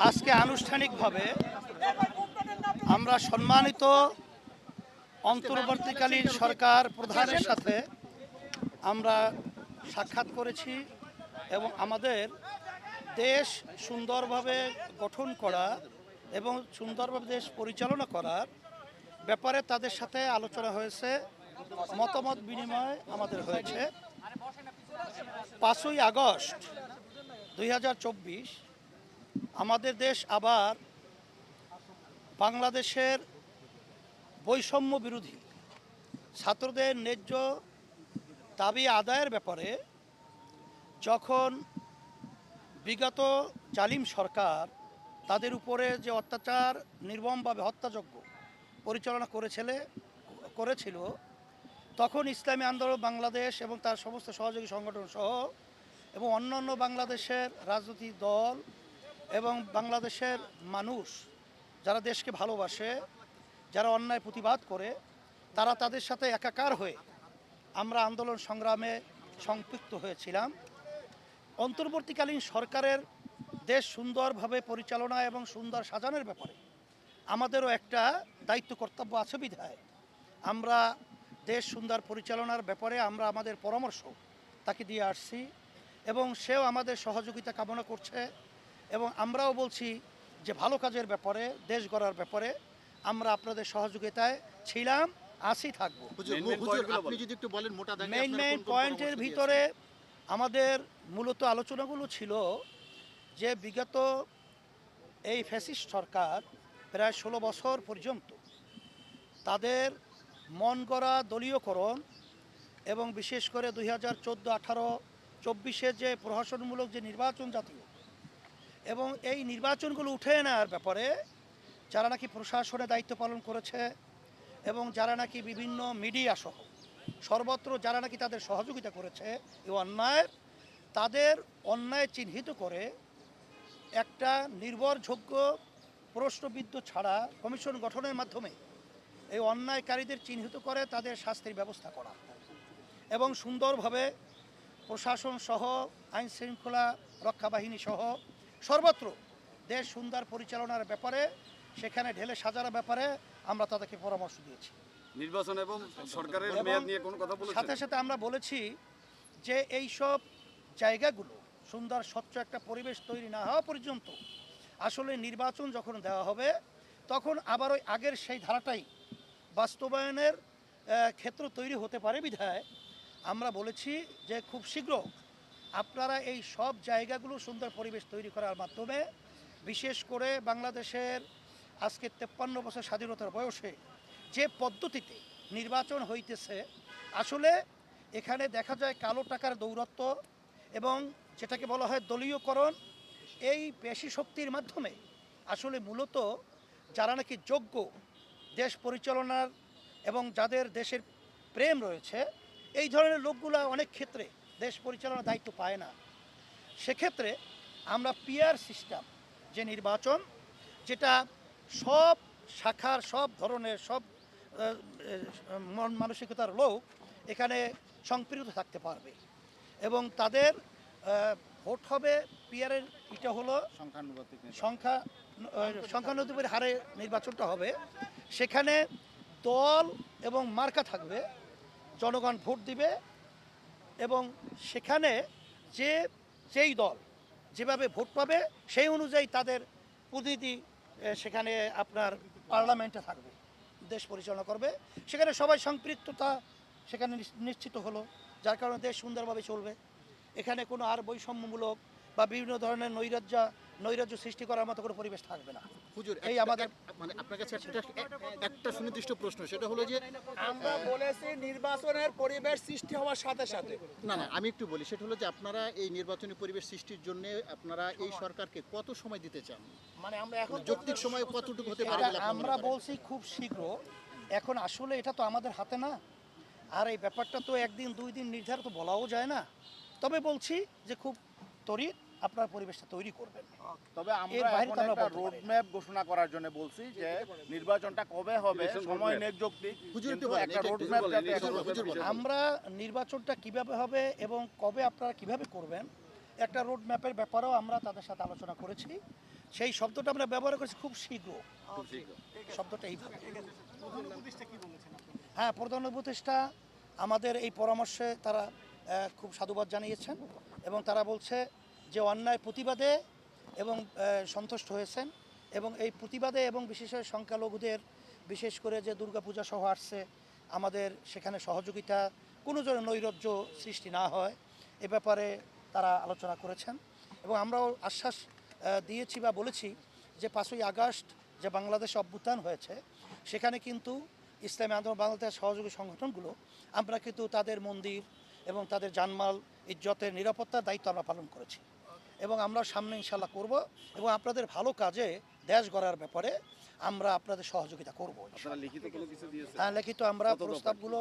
সুন্দরভাবে আমরা সম্মানিত অন্তর্বর্তীকালীন সরকার প্রধানের সাথে আমরা সাক্ষাৎ করেছি এবং আমাদের দেশ সুন্দরভাবে গঠন করা এবং সুন্দরভাবে দেশ পরিচালনা করার ব্যাপারে তাদের সাথে আলোচনা হয়েছে, মতামত বিনিময় আমাদের হয়েছে। পাঁচই আগস্ট দুই হাজার চব্বিশ আমাদের দেশ আবার বাংলাদেশের বৈষম্য বিরোধী। ছাত্রদের ন্যায্য দাবি আদায়ের ব্যাপারে যখন বিগত জালিম সরকার তাদের উপরে যে অত্যাচার, নির্মমভাবে হত্যাযজ্ঞ পরিচালনা করেছিলে, করেছিল, তখন ইসলামী আন্দোলন বাংলাদেশ এবং তার সমস্ত সহযোগী সংগঠন সহ এবং অন্যান্য বাংলাদেশের রাজনৈতিক দল এবং বাংলাদেশের মানুষ যারা দেশকে ভালোবাসে, যারা অন্যায় প্রতিবাদ করে, তারা তাদের সাথে একাকার হয়ে আমরা আন্দোলন সংগ্রামে সম্পৃক্ত হয়েছিলাম। অন্তর্বর্তীকালীন সরকারের দেশ সুন্দরভাবে পরিচালনা এবং সুন্দর সাজানোর ব্যাপারে আমাদেরও একটা দায়িত্ব কর্তব্য আছে বিধায়। আমরা দেশ সুন্দর পরিচালনার ব্যাপারে আমরা আমাদের পরামর্শ তাকে দিয়ে আসছি এবং সেও আমাদের সহযোগিতা কামনা করছে। এবং আমরাও বলছি যে ভালো কাজের ব্যাপারে দেশ গড়ার ব্যাপারে আমরা আপনাদের সহযোগিতায় ছিলাম আসি থাকব হুজুর, Main main হুজুর, point গুলো আপনি বলেন। যদি একটু বলেন মোটা দাগে মেইন মেইন পয়েন্টের ভিতরে আমাদের মূলত আলোচনাগুলো ছিল যে বিগত এই ফ্যাসিস্ট সরকার প্রায় ষোলো বছর পর্যন্ত তাদের মন গড়া দলীয়করণ এবং বিশেষ করে দুই হাজার চোদ্দ আঠারো চব্বিশে যে প্রহসনমূলক যে নির্বাচন জাতীয় এবং এই নির্বাচনগুলো উঠে নেওয়ার ব্যাপারে যারা নাকি প্রশাসনে দায়িত্ব পালন করেছে এবং যারা নাকি বিভিন্ন মিডিয়া সহ সর্বত্র যারা নাকি তাদের সহযোগিতা করেছে, এই অন্যায়ের, তাদের অন্যায় চিহ্নিত করে একটা নির্ভরযোগ্য প্রশ্নবিদ্ধ ছাড়া কমিশন গঠনের মাধ্যমে এই অন্যায়কারীদের চিহ্নিত করে তাদের শাস্তির ব্যবস্থা করা। এবং সুন্দরভাবে প্রশাসন সহ আইন শৃঙ্খলা রক্ষা বাহিনী সহ সর্বত্র দেশ সুন্দর পরিচালনার ব্যাপারে সেখানে ঢেলে সাজানোর ব্যাপারে আমরা তাদেরকে পরামর্শ দিয়েছি। নির্বাচন এবং সরকারের মেয়াদ নিয়ে কোনো কথা সাথে সাথে আমরা বলেছি যে এই সব জায়গাগুলো সুন্দর স্বচ্ছ একটা পরিবেশ তৈরি না হওয়া পর্যন্ত আসলে নির্বাচন যখন দেওয়া হবে তখন আবার ওই আগের সেই ধারাটাই বাস্তবায়নের ক্ষেত্র তৈরি হতে পারে বিধায় আমরা বলেছি যে খুব শীঘ্র আপনারা এই সব জায়গাগুলো সুন্দর পরিবেশ তৈরি করার মাধ্যমে, বিশেষ করে বাংলাদেশের আজকে তেপ্পান্ন বছর স্বাধীনতার বয়সে যে পদ্ধতিতে নির্বাচন হইতেছে, আসলে এখানে দেখা যায় কালো টাকার দৌরত্ব এবং যেটাকে বলা হয় দলীয়করণ, এই পেশি শক্তির মাধ্যমে আসলে মূলত যারা নাকি যোগ্য দেশ পরিচালনার এবং যাদের দেশের প্রেম রয়েছে, এই ধরনের লোকগুলা অনেক ক্ষেত্রে দেশ পরিচালনার দায়িত্ব পায় না। সেক্ষেত্রে আমরা পিয়ার সিস্টেম যে নির্বাচন যেটা সব শাখার সব ধরনের সব মন মানসিকতার লোক এখানে সংপৃক্ত থাকতে পারবে। এবং তাদের ভোট হবে পিয়ারের এটা হলো সংখ্যা সংখ্যানুপাতিক হারে নির্বাচনটা হবে। সেখানে দল এবং মার্কা থাকবে। জনগণ ভোট দিবে। এবং সেখানে যে, যেই দল যেভাবে ভোট পাবে, সেই অনুযায়ী তাদের প্রতিনিধি সেখানে আপনার পার্লামেন্টে থাকবে, দেশ পরিচালনা করবে। সেখানে সবাই সম্পৃক্ততা সেখানে নিশ- নিশ্চিত হলো, যার কারণে দেশ সুন্দরভাবে চলবে। এখানে কোনো আর বৈষম্যমূলক বা বিভিন্ন ধরনের নৈরাজ্য নৈরাজ্য সৃষ্টি করার মতো কোনো পরিবেশ থাকবে না। হুজুর এই একটা- আমাদের- মানে আপনার কাছে একটা একটা সুনির্দিষ্ট প্রশ্ন সেটা হলো যে আমরা বলেছি নির্বাচনের পরিবেশ সৃষ্টি হওয়ার সাথে সাথে। না না আমি একটু বলি সেটা হলো যে আপনারা এই নির্বাচনী পরিবেশ সৃষ্টির জন্য আপনারা এই সরকারকে কত সময় দিতে চান? মানে আমরা এখন যৌক্তিক সময় কতটুকু হতে পারে মনে আমরা বলছি খুব শীঘ্র। এখন আসলে এটা তো আমাদের হাতে না। আর এই ব্যাপারটা তো একদিন দুই দিন নির্ধারিত বলাও যায় না। তবে বলছি যে খুব ত্বরিত আপনার পরিবেশটা তৈরি করবেন। তবে আমরা এখন একটা বলতে রোড ম্যাপ ঘোষণা করার জন্য বলছি যে নির্বাচনটা কবে হবে সময় হুজুর একটু। আমরা নির্বাচনটা কীভাবে হবে এবং কবে আপনারা কীভাবে করবেন একটা রোড ম্যাপের ব্যাপারেও আমরা তাদের সাথে আলোচনা করেছি। সেই শব্দটা আমরা ব্যবহার করেছি খুব শীঘ্র। শীঘ্র। শব্দটা এইভাবে। হ্যাঁ প্রধান উপদেষ্টা আমাদের এই পরামর্শে তারা খুব সাধুবাদ জানিয়েছেন এবং তারা বলছে যে অন্যায় প্রতিবাদে এবং সন্তুষ্ট হয়েছেন এবং এই প্রতিবাদে এবং বিশেষ সংখ্যালঘুদের, বিশেষ করে যে দুর্গাপূজা সহ আসছে, আমাদের সেখানে সহযোগিতা, কোনো জনের নৈরাজ্য সৃষ্টি না হয়, এ ব্যাপারে তারা আলোচনা করেছেন। এবং আমরাও আশ্বাস দিয়েছি বা বলেছি যে পাঁচই আগস্ট যে বাংলাদেশে অভ্যুত্থান হয়েছে, সেখানে কিন্তু ইসলামী আন্দোলন, বাংলাদেশ সহযোগী সংগঠনগুলো, আমরা কিন্তু তাদের মন্দির এবং তাদের জানমাল, ইজ্জতের নিরাপত্তার দায়িত্ব আমরা পালন করেছি। এবং আমরা সামনে ইনশাল্লাহ করব এবং আপনাদের ভালো কাজে দেশ গড়ার ব্যাপারে আমরা আপনাদের সহযোগিতা করব হ্যাঁ লিখিত আমরা প্রস্তাবগুলো